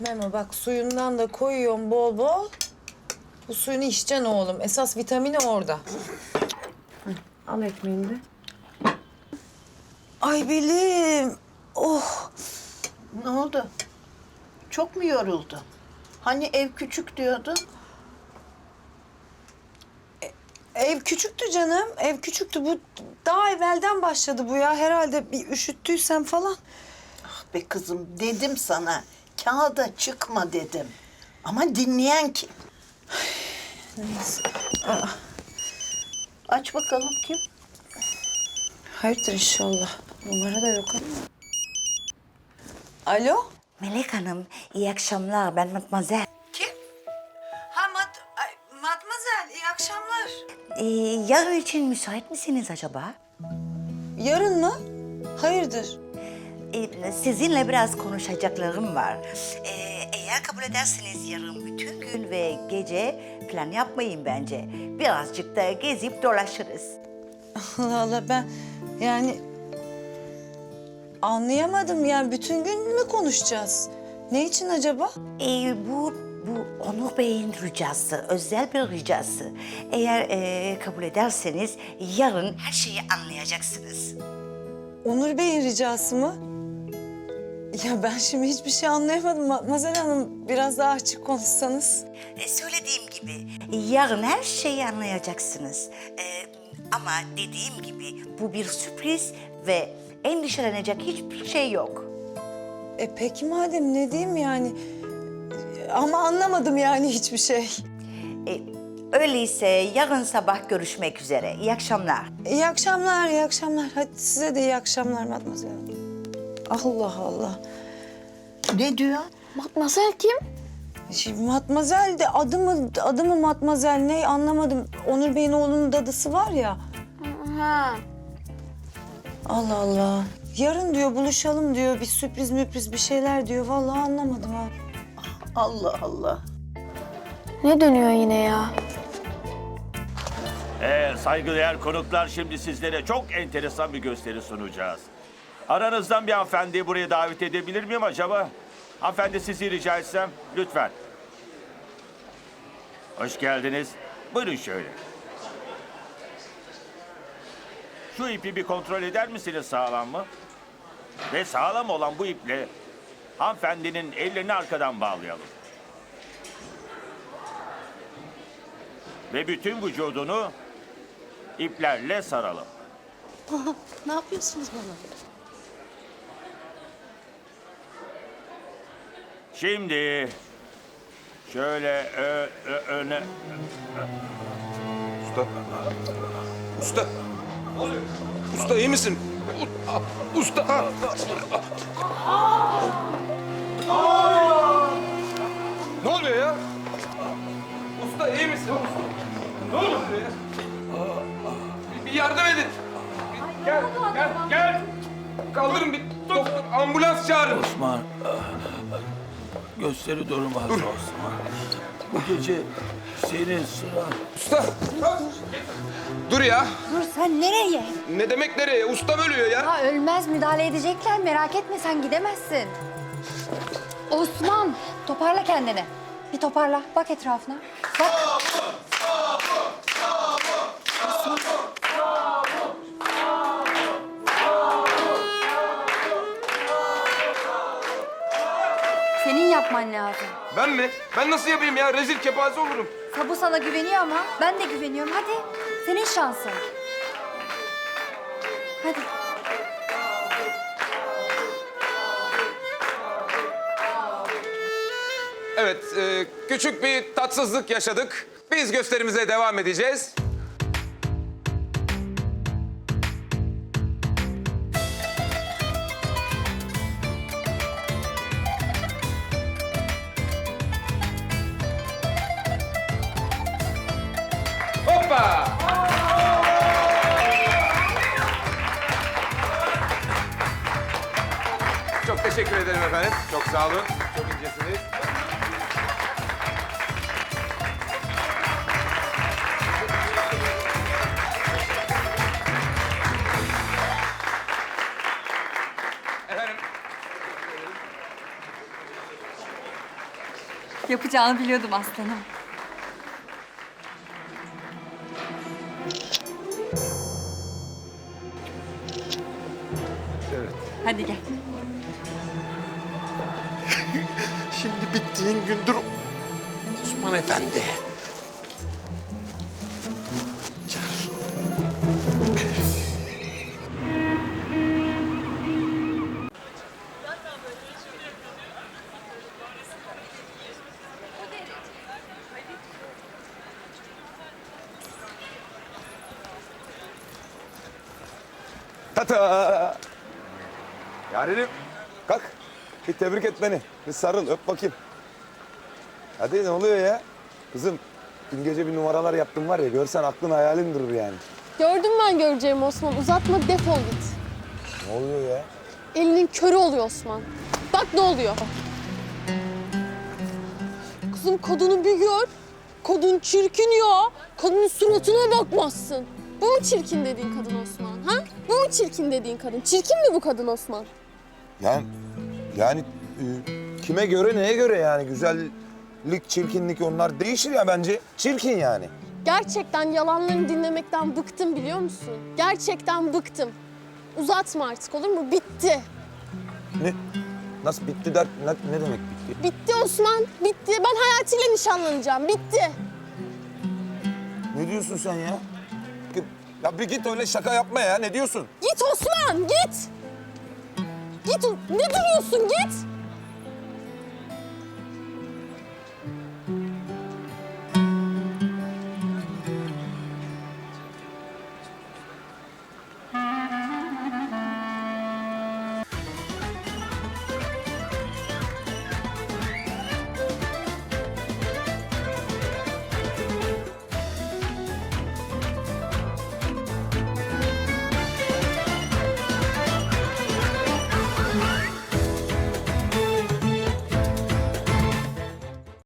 Memo bak suyundan da koyuyorum bol bol. Bu suyunu içeceksin oğlum. Esas vitamini orada. Al ekmeğini de. Ay belim. Oh. Ne oldu? Çok mu yoruldu? Hani ev küçük diyordu? Ev küçüktü canım. Ev küçüktü. Bu daha evvelden başladı bu ya. Herhalde bir üşüttüysem falan. Ah be kızım dedim sana. Kağıda çıkma dedim. Ama dinleyen kim? Neyse. Aç bakalım kim? Hayırdır inşallah. Numara da yok ama. Alo? Melek Hanım, iyi akşamlar. Ben Matmazel. Kim? Ha mat, ay, Matmazel, iyi akşamlar. Ee, yarın için müsait misiniz acaba? Yarın mı? Hayırdır? Ee, sizinle biraz konuşacaklarım var. Ee, eğer kabul ederseniz yarın bütün gün ve gece plan yapmayın bence. Birazcık da gezip dolaşırız. Allah Allah ben yani anlayamadım yani bütün gün mü konuşacağız? Ne için acaba? Ee, bu, bu Onur Bey'in ricası, özel bir ricası. Eğer ee, kabul ederseniz yarın her şeyi anlayacaksınız. Onur Bey'in ricası mı? Ya ben şimdi hiçbir şey anlayamadım. Matmazel Hanım biraz daha açık konuşsanız. E, söylediğim gibi yarın her şeyi anlayacaksınız. E, ama dediğim gibi bu bir sürpriz ve endişelenecek hiçbir şey yok. E peki madem ne diyeyim yani? Ama anlamadım yani hiçbir şey. E, öyleyse yarın sabah görüşmek üzere. İyi akşamlar. İyi akşamlar, iyi akşamlar. Hadi size de iyi akşamlar Matmazel Hanım. Allah Allah. Ne diyor? Matmazel kim? Şimdi Matmazel de adı mı, adı mı Matmazel ne anlamadım. Onur Bey'in oğlunun dadısı var ya. Ha. Allah Allah. Yarın diyor buluşalım diyor. Bir sürpriz müpriz bir şeyler diyor. Vallahi anlamadım ha. Allah Allah. Ne dönüyor yine ya? Ee, saygıdeğer konuklar şimdi sizlere çok enteresan bir gösteri sunacağız. Aranızdan bir hanımefendiyi buraya davet edebilir miyim acaba? Hanımefendi sizi rica etsem lütfen. Hoş geldiniz. Buyurun şöyle. Şu ipi bir kontrol eder misiniz sağlam mı? Ve sağlam olan bu iple hanımefendinin ellerini arkadan bağlayalım. Ve bütün vücudunu iplerle saralım. Ne yapıyorsunuz bana? Şimdi şöyle ö, ö, öne Usta. Usta. Usta iyi misin? U- Usta. Ne oluyor ya? Usta iyi misin? Ne oluyor ya? Bir- Bir yardım edin. Bir- Gel, gel, gel. Kaldırın bir doktor, ambulans çağırın. Osman gösteri durmaz Osman. Bu gece senin sıran. Usta. Dur ya. Dur sen nereye? Ne demek nereye? Ustam ölüyor ya. Ha ölmez müdahale edecekler merak etme sen gidemezsin. Osman toparla kendini. Bir toparla bak etrafına. Bak. Yapman lazım. Ben mi? Ben nasıl yapayım ya? Rezil kepaze olurum. Sabu sana güveniyor ama ben de güveniyorum. Hadi senin şansın. Hadi. Evet, e, küçük bir tatsızlık yaşadık. Biz gösterimize devam edeceğiz. Çok teşekkür ederim efendim. Çok sağ olun. Çok incesiniz. Efendim. Yapacağını biliyordum aslanım. Hadi gel. Şimdi bittiğin gündür Osman Efendi. Tata! Yarenim kalk. Bir tebrik et beni. Bir sarıl öp bakayım. Hadi ne oluyor ya? Kızım dün gece bir numaralar yaptım var ya görsen aklın hayalin durur yani. Gördüm ben göreceğim Osman. Uzatma defol git. Ne oluyor ya? Elinin körü oluyor Osman. Bak ne oluyor. Kızım kadını bir gör. Kadın çirkin ya. Kadının suratına bakmazsın. Bu mu çirkin dediğin kadın Osman? Çirkin dediğin kadın? Çirkin mi bu kadın Osman? Yani yani e, kime göre neye göre yani güzellik çirkinlik onlar değişir ya bence. Çirkin yani. Gerçekten yalanlarını dinlemekten bıktım biliyor musun? Gerçekten bıktım. Uzatma artık olur mu? Bitti. Ne? Nasıl bitti der ne, ne demek bitti? Bitti Osman. Bitti. Ben hayatıyla nişanlanacağım. Bitti. Ne diyorsun sen ya? Ya bir git öyle şaka yapma ya. Ne diyorsun? Git Osman git. Git. Ne duruyorsun git.